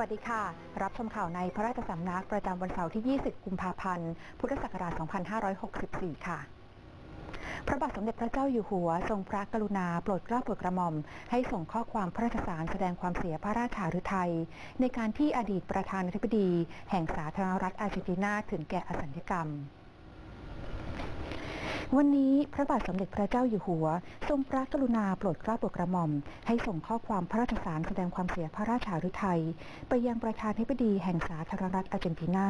วัสดีค่ะ รับชมข่าวในพระราชสำนักประจำวันเสาร์ที่ 20 กุมภาพันธ์ พุทธศักราช 2564 ค่ะพระบาทสมเด็จพระเจ้าอยู่หัว ทรงพระกรุณาโปรดเกล้าโปรดกระหม่อม ให้ส่งข้อความพระราชสารแสดงความเสียพระราชาฤทัย ในการที่อดีตประธานาธิบดี แห่งสาธารณรัฐอาร์เจนตินาถึงแก่อสัญกรรม วันนี้พระบาทสมเด็จพระเจ้าอยู่หัว ทรงพระกรุณาโปรดเกล้าโปรดกระหม่อม ให้ส่งข้อความพระราชสารแสดงความเสียพระราชาฤทัยไปยังประธานาธิบดีแห่งสาธารณรัฐอาร์เจนตินา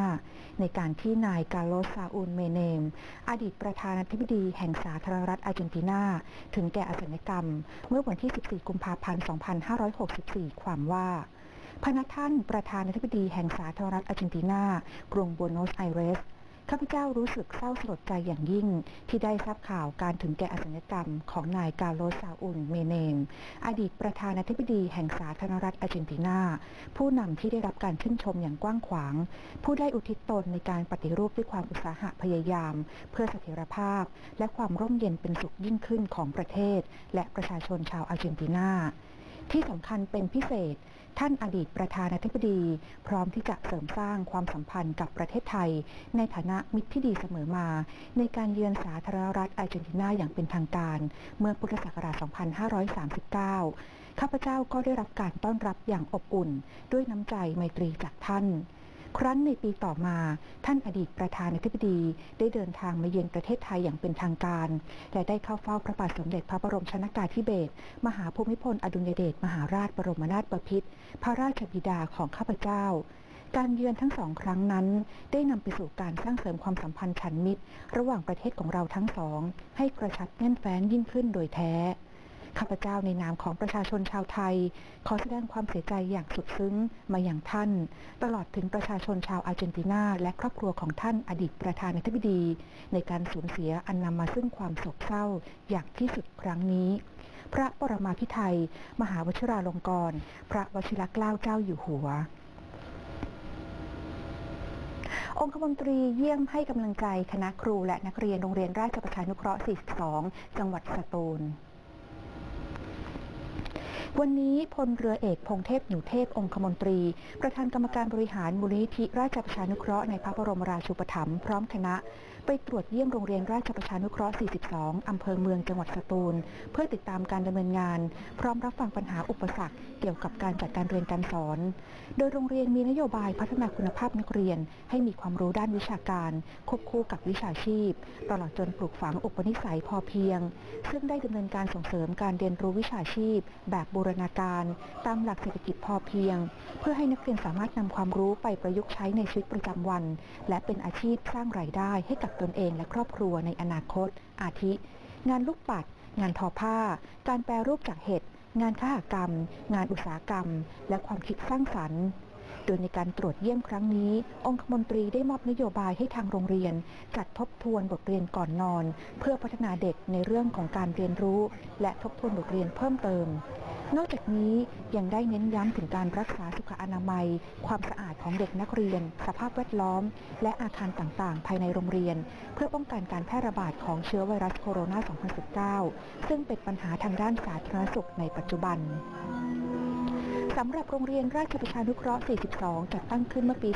ในการที่นายกาโลซาอูลเมเนม อดีตประธานาธิบดีแห่งสาธารณรัฐอาร์เจนตินา ถึงแก่อสัญกรรม เมื่อวันที่ 14 กุมภาพันธ์ 2564 ความว่าพนักท่านประธานาธิบดีแห่งสาธารณรัฐอาร์เจนตินา กรุงบัวโนสไอเรส ข้าพเจ้ารู้สึกเศร้าสลดใจอย่างยิ่ง ที่ได้ทราบข่าวการถึงแก่อสัญกรรมของนายกาโลซาอุนเมเนม อดีตประธานาธิบดีแห่งสาธารณรัฐอาร์เจนตินา ผู้นำที่ได้รับการชื่นชมอย่างกว้างขวาง ผู้ได้อุทิศตนในการปฏิรูปด้วยความอุตสาหะพยายาม เพื่อเสถียรภาพ และความร่มเย็นเป็นสุขยิ่งขึ้นของประเทศ และประชาชนชาวอาร์เจนตินา ที่สำคัญเป็นพิเศษ ท่านอดีตประธานาธิบดี พร้อมที่จะเสริมสร้างความสัมพันธ์กับประเทศไทย ในฐานะมิตรที่ดีเสมอมา ในการเยือนสาธารณรัฐอาร์เจนตินาอย่างเป็นทางการ เมื่อพุทธศักราช 2539 ข้าพเจ้าก็ได้รับการต้อนรับอย่างอบอุ่น ด้วยน้ำใจไมตรีจากท่าน ครั้นในปีต่อมา ท่านอดีตประธานาธิบดีได้เดินทางมาเยือนประเทศไทยอย่างเป็นทางการ และได้เข้าเฝ้าพระบาทสมเด็จพระบรมชนากาธิเบศรมหาภูมิพลอดุลยเดชมหาราชบรมนาถบพิตรพระราชบิดาของข้าพเจ้าการเยือนทั้งสองครั้งนั้น ได้นำไปสู่การสร้างเสริมความสัมพันธ์ฉันมิตร ระหว่างประเทศของเราทั้งสอง ให้กระชับแน่นแฟ้นยิ่งขึ้นโดยแท้ ข้าพเจ้าในนามของประชาชนชาวไทย ขอแสดงความเสียใจอย่างสุดซึ้งมาอย่างท่าน ตลอดถึงประชาชนชาวอาร์เจนตินา และครอบครัวของท่านอดีตประธานาธิบดี ในการสูญเสียอันนำมาซึ่งความโศกเศร้าอย่างที่สุดครั้งนี้ พระปรมาภิไธยมหาวชิราลงกรณ์พระวชิรเกล้าเจ้าอยู่หัวองคมนตรีเยี่ยมให้กำลังใจคณะครูและนักเรียนโรงเรียนราชประชานุเคราะห์ 42 จังหวัดสตูล วันนี้พลเรือเอกพงเทพหนูเทพองคมนตรี ประธานกรรมการบริหารมูลนิธิราชประชานุเคราะห์ในพระบรมราชูปถัมภ์พร้อมคณะ ไปตรวจเยี่ยมโรงเรียนราชประชานุเคราะห์ 42 อำเภอเมืองจังหวัดสตูล เพื่อติดตามการดำเนินงาน พร้อมรับฟังปัญหาอุปสรรคเกี่ยวกับการจัดการเรียนการสอน โดยโรงเรียนมีนโยบายพัฒนาคุณภาพนักเรียน ให้มีความรู้ด้านวิชาการ ควบคู่กับวิชาชีพ ตลอดจนปลูกฝังอุปนิสัยพอเพียง ซึ่งได้ดำเนินการส่งเสริมการเรียนรู้วิชาชีพแบบบูรณาการ ตามหลักเศรษฐกิจพอเพียง เพื่อให้นักเรียนสามารถนำความรู้ไปประยุกต์ใช้ในชีวิตประจำวัน และเป็นอาชีพสร้างรายได้ให้กับตนเองและครอบครัวในอนาคต อาทิ งานลูกปัด งานทอผ้า การแปรรูปจากเห็ด งานขหกรรม งานอุตสาหกรรม และความคิดสร้างสรรค์โดยในการตรวจเยี่ยมครั้งนี้ องคมนตรีได้มอบนโยบายให้ทางโรงเรียน จัดทบทวนบทเรียนก่อนนอน เพื่อพัฒนาเด็กในเรื่องของการเรียนรู้ และทบทวนบทเรียนเพิ่มเติม นอกจากนี้ยังได้เน้นย้ำถึงการรักษาสุขอนามัย ความสะอาดของเด็กนักเรียน สภาพแวดล้อม และอาคารต่างๆ ภายในโรงเรียน เพื่อป้องกันการแพร่ระบาดของเชื้อไวรัสโคโรนา 2019 ซึ่งเป็นปัญหาทางด้านสาธารณสุขในปัจจุบัน สำหรับโรงเรียนราชประชานุเคราะห์ 42 จัดตั้งขึ้นเมื่อปี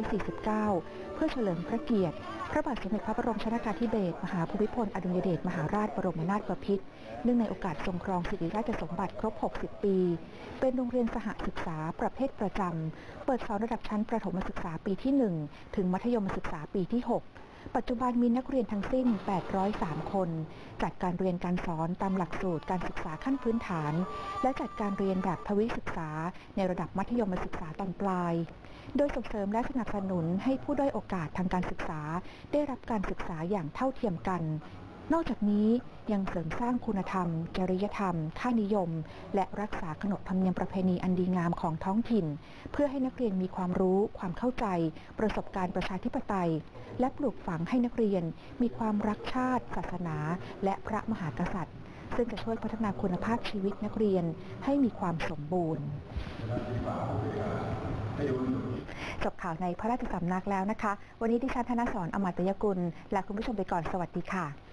2549 เพื่อเฉลิมพระเกียรติ พระบาทสมเด็จพระบรมชนากาธิเบศร มหาภูมิพลอดุลยเดช มหาราชบรมนาถบพิตร เนื่องในโอกาสทรงครองสิริราชสมบัติครบ 60 ปี เป็นโรงเรียนสหศึกษาประเภทประจำ เปิดสอนระดับชั้นประถมศึกษาปีที่ 1 ถึงมัธยมศึกษาปีที่ 6 ปัจจุบันมีนักเรียนทั้งสิ้น 803 คน จัดการเรียนการสอนตามหลักสูตรการศึกษาขั้นพื้นฐาน และจัดการเรียนแบบทวิศึกษา ในระดับมัธยมศึกษาตอนปลาย โดยส่งเสริมและสนับสนุนให้ผู้ด้อยโอกาสทางการศึกษา ได้รับการศึกษาอย่างเท่าเทียมกัน นอกจากนี้ยังเสริมสร้างคุณธรรม จริยธรรม ค่านิยม และรักษาขนบธรรมเนียมประเพณีอันดีงามของท้องถิ่น เพื่อให้นักเรียนมีความรู้ ความเข้าใจ ประสบการณ์ประชาธิปไตย และปลูกฝังให้นักเรียน มีความรักชาติ ศาสนา และพระมหากษัตริย์ ซึ่งจะช่วยพัฒนาคุณภาพชีวิตนักเรียนให้มีความสมบูรณ์จบข่าวในพระราชสำนักแล้วนะคะ วันนี้ดิฉันธนสรอมตยกุลลาคุณผู้ชมไปก่อนสวัสดีค่ะ